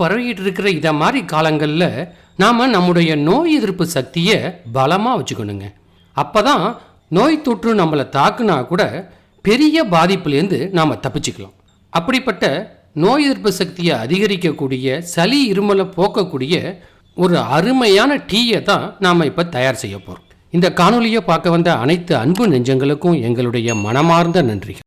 பரவிக்கிட்டு இருக்கிற இதை மாதிரி காலங்களில் நாம் நம்முடைய நோய் எதிர்ப்பு சக்தியை பலமாக வச்சுக்கணுங்க. அப்போ தான் நோய் தொற்று நம்மளை தாக்குனா கூட பெரிய பாதிப்புலேருந்து நாம் தப்பிச்சுக்கலாம். அப்படிப்பட்ட நோய் எதிர்ப்பு சக்தியை அதிகரிக்கக்கூடிய சளி இருமலை போக்கக்கூடிய ஒரு அருமையான டீயை தான் நாம் இப்போ தயார் செய்ய போகிறோம் இந்த காணொலியை பார்க்க வந்த அனைத்து அன்பு நெஞ்சங்களுக்கும் எங்களுடைய மனமார்ந்த நன்றிகள்.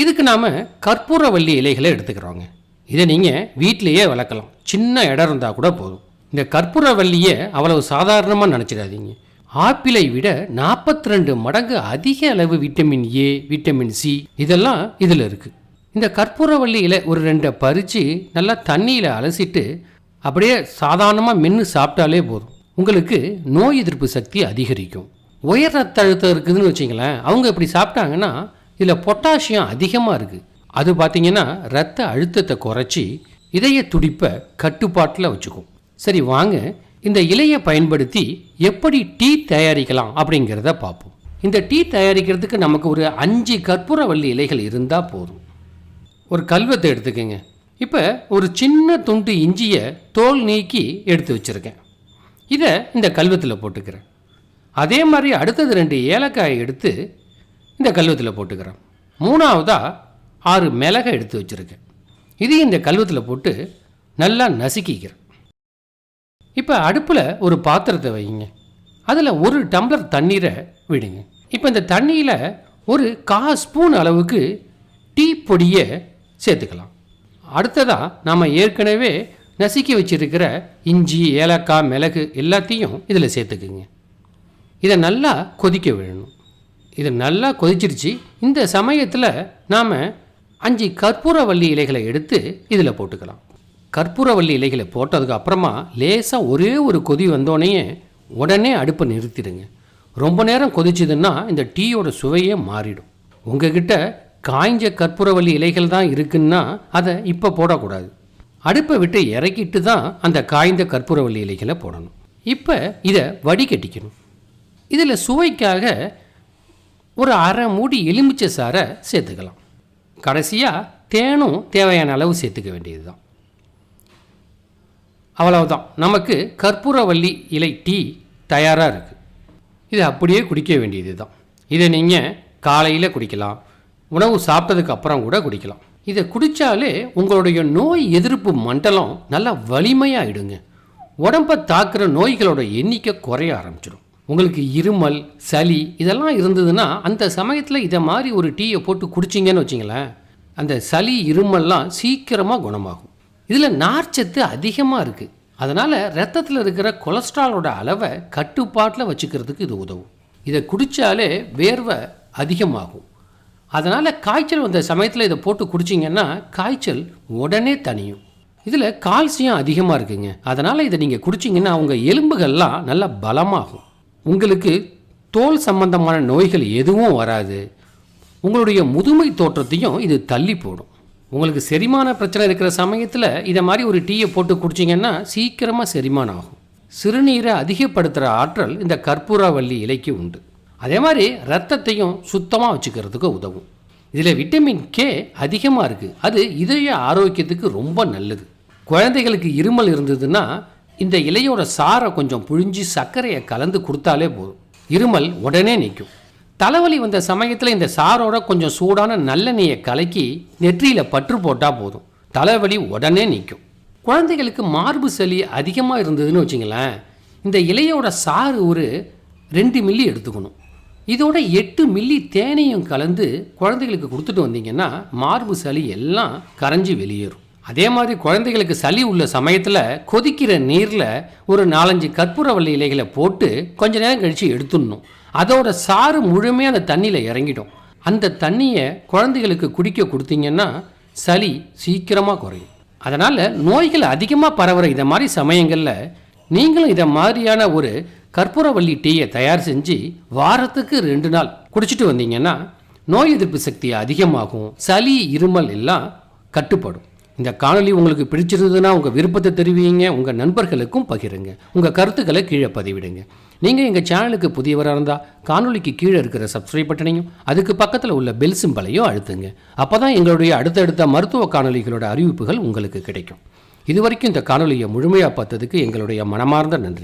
இதுக்கு நாம் கற்பூரவள்ளி இலைகளை எடுத்துக்கிறோங்க. இதை நீங்கள் வீட்டிலையே வளர்க்கலாம். சின்ன இடம் இருந்தால் கூட போதும். இந்த கற்பூரவல்லியை அவ்வளவு சாதாரணமாக நினச்சிடாதீங்க. ஆப்பிளை விட நாற்பத்தி ரெண்டு மடங்கு அதிக அளவு விட்டமின் ஏ விட்டமின் சி இதெல்லாம் இதில் இருக்குது இந்த கற்பூரவல்லி இலை ஒரு ரெண்டை பறித்து நல்லா தண்ணியில் அலசிட்டு அப்படியே சாதாரணமாக மென்று சாப்பிட்டாலே போதும். உங்களுக்கு நோய் எதிர்ப்பு சக்தி அதிகரிக்கும். உயர் ரத்த அழுத்தம் இருக்குதுன்னு வச்சிங்களேன் அவங்க இப்படி சாப்பிட்டாங்கன்னா இதில் பொட்டாசியம் அதிகமாக இருக்குது அது பார்த்தீங்கன்னா ரத்த அழுத்தத்தை குறைச்சி இதய துடிப்பை கட்டுப்பாட்டில் வச்சுக்கும். சரி வாங்க. இந்த இலையை பயன்படுத்தி எப்படி டீ தயாரிக்கலாம் அப்படிங்கிறத பார்ப்போம். இந்த டீ தயாரிக்கிறதுக்கு நமக்கு ஒரு அஞ்சு கற்பூரவள்ளி இலைகள் இருந்தால் போதும். ஒரு கல்வத்தை எடுத்துக்கோங்க. இப்போ ஒரு சின்ன துண்டு இஞ்சியை தோல் நீக்கி எடுத்து வச்சுருக்கேன். இதை இந்த கல்வத்தில் போட்டுக்கிறேன். அதே மாதிரி அடுத்தது ரெண்டு ஏலக்காயை எடுத்து இந்த கல்வத்தில் போட்டுக்கிறேன். மூணாவதாக ஆறு மிளகை எடுத்து வச்சுருக்கேன். இதையும் இந்த கல்வத்தில் போட்டு நல்லா நசுக்கிக்கிறேன். இப்போ அடுப்பில் ஒரு பாத்திரத்தை வைங்க அதில் ஒரு டம்ளர் தண்ணீரை விடுங்க. இப்போ இந்த தண்ணியில் ஒரு கா ஸ்பூன் அளவுக்கு டீ பொடியை சேர்த்துக்கலாம். அடுத்ததாக நாம் ஏற்கனவே நசுக்கி வச்சிருக்கிற இஞ்சி ஏலக்காய் மிளகு எல்லாத்தையும் இதில் சேர்த்துக்குங்க. இதை நல்லா கொதிக்க விடணும். இது நல்லா கொதிச்சிருச்சு. இந்த சமயத்தில் நாம் அஞ்சு கற்பூரவள்ளி இலைகளை எடுத்து இதில் போட்டுக்கலாம். கற்பூரவள்ளி இலைகளை போட்டதுக்கு அப்புறமா லேசாக ஒரே ஒரு கொதி வந்தோடனே உடனே அடுப்பை நிறுத்திடுங்க. ரொம்ப நேரம் கொதிச்சதுன்னா இந்த டீயோட சுவையே மாறிடும். உங்ககிட்ட காய்ஞ்ச கற்பூரவள்ளி இலைகள் தான் இருக்குன்னா அதை இப்போ போடக்கூடாது. அடுப்பை விட்டு இறக்கிட்டு தான் அந்த காய்ந்த கற்பூரவள்ளி இலைகளை போடணும். இப்போ இதை வடிகட்டிக்கணும். இதில் சுவைக்காக ஒரு அரை மூடி எலுமிச்சை சாறை சேர்த்துக்கலாம். கடைசியாக தேனும் தேவையான அளவு சேர்த்துக்க வேண்டியது தான் அவ்வளவுதான். நமக்கு கற்பூரவள்ளி இலை டீ தயாராக இருக்குது இது அப்படியே குடிக்க வேண்டியது தான் இதை நீங்கள் காலையில் குடிக்கலாம். உணவு சாப்பிட்டதுக்கு அப்புறம் கூட குடிக்கலாம். இதை குடித்தாலே உங்களுடைய நோய் எதிர்ப்பு மண்டலம் நல்லா வலிமையாகிடுங்க உடம்பை தாக்குற நோய்களோட எண்ணிக்கை குறைய ஆரம்பிச்சிடும். உங்களுக்கு இருமல் சளி இதெல்லாம் இருந்ததுன்னா அந்த சமயத்தில் இதை மாதிரி ஒரு டீயை போட்டு குடிச்சிங்கன்னு வச்சிங்களேன் அந்த சளி இருமல்லாம் சீக்கிரமாக குணமாகும். இதில் நார்ச்சத்து அதிகமாக இருக்குது அதனால் ரத்தத்தில் இருக்கிற கொலஸ்ட்ராலோட அளவை கட்டுப்பாட்டில் வச்சுக்கிறதுக்கு இது உதவும். இதை குடித்தாலே வேர்வை அதிகமாகும். அதனால் காய்ச்சல் வந்த சமயத்தில் இதை போட்டு குடிச்சிங்கன்னா காய்ச்சல் உடனே தனியும் இதில் கால்சியம் அதிகமாக இருக்குங்க. அதனால் இதை நீங்கள் குடிச்சிங்கன்னா உங்கள் எலும்புகள்லாம் நல்லா பலமாகும். உங்களுக்கு தோல் சம்பந்தமான நோய்கள் எதுவும் வராது. உங்களுடைய முதுமை தோற்றத்தையும் இது தள்ளி போடும். உங்களுக்கு செரிமான பிரச்சனை இருக்கிற சமயத்தில் இதை மாதிரி ஒரு டீயை போட்டு குடிச்சிங்கன்னா சீக்கிரமாக செரிமானம் ஆகும். சிறுநீரை அதிகப்படுத்துகிற ஆற்றல் இந்த கற்பூராவல்லி இலைக்கு உண்டு. அதே மாதிரி ரத்தத்தையும் சுத்தமாக வச்சுக்கிறதுக்கு உதவும். இதில் விட்டமின் கே அதிகமாக இருக்குது அது இதய ஆரோக்கியத்துக்கு ரொம்ப நல்லது. குழந்தைகளுக்கு இருமல் இருந்ததுன்னா இந்த இலையோட சாரை கொஞ்சம் புழிஞ்சு சர்க்கரையை கலந்து கொடுத்தாலே போதும். இருமல் உடனே நிற்கும் தலைவலி வந்த சமயத்தில் இந்த சாரோட கொஞ்சம் சூடான நல்லெண்ணெயை கலக்கி நெற்றியில் பற்று போட்டால் போதும். தலைவலி உடனே நிற்கும் குழந்தைகளுக்கு மார்பு சளி அதிகமாக இருந்ததுன்னு வச்சிங்களேன் இந்த இலையோட சாறு ஒரு ரெண்டு மில்லி எடுத்துக்கணும். இதோட எட்டு மில்லி தேனையும் கலந்து குழந்தைகளுக்கு கொடுத்துட்டு வந்தீங்கன்னா மார்பு சளி எல்லாம் கரைஞ்சி வெளியேறும். அதே மாதிரி குழந்தைகளுக்கு சளி உள்ள சமயத்தில் கொதிக்கிற நீரில் ஒரு நாலஞ்சு கற்பூரவள்ளி இலைகளை போட்டு கொஞ்ச நேரம் கழித்து எடுத்துடணும். அதோட சாறு முழுமையாக அந்த தண்ணியில் இறங்கிடும். அந்த தண்ணியை குழந்தைகளுக்கு குடிக்க கொடுத்தீங்கன்னா சளி சீக்கிரமாக குறையும். அதனால் நோய்கள் அதிகமாக பரவுற இதை மாதிரி சமயங்களில் நீங்களும் இதை மாதிரியான ஒரு கற்பூரவள்ளி டீயை தயார் செஞ்சு வாரத்துக்கு ரெண்டு நாள் குடிச்சிட்டு வந்தீங்கன்னா நோய் எதிர்ப்பு சக்தி அதிகமாகும் சளி இருமல் எல்லாம் கட்டுப்படும். இந்த காணொலி உங்களுக்கு பிடிச்சிருந்ததுன்னா உங்கள் விருப்பத்தை தெரிவிங்க உங்கள் நண்பர்களுக்கும் பகிருங்க உங்கள் கருத்துக்களை கீழே பதிவிடுங்க. நீங்கள் எங்கள் சேனலுக்கு புதியவராக இருந்தால் காணொளிக்கு கீழே இருக்கிற சப்ஸ்கிரைப் பட்டனையும் அதுக்கு பக்கத்தில் உள்ள பெல் சிம்பலையும் அழுத்துங்க. அப்போ தான் எங்களுடைய அடுத்தடுத்த மருத்துவ காணொளிகளோட அறிவிப்புகள் உங்களுக்கு கிடைக்கும். இதுவரைக்கும் இந்த காணொலியை முழுமையாக பார்த்ததுக்கு எங்களுடைய மனமார்ந்த நன்றி.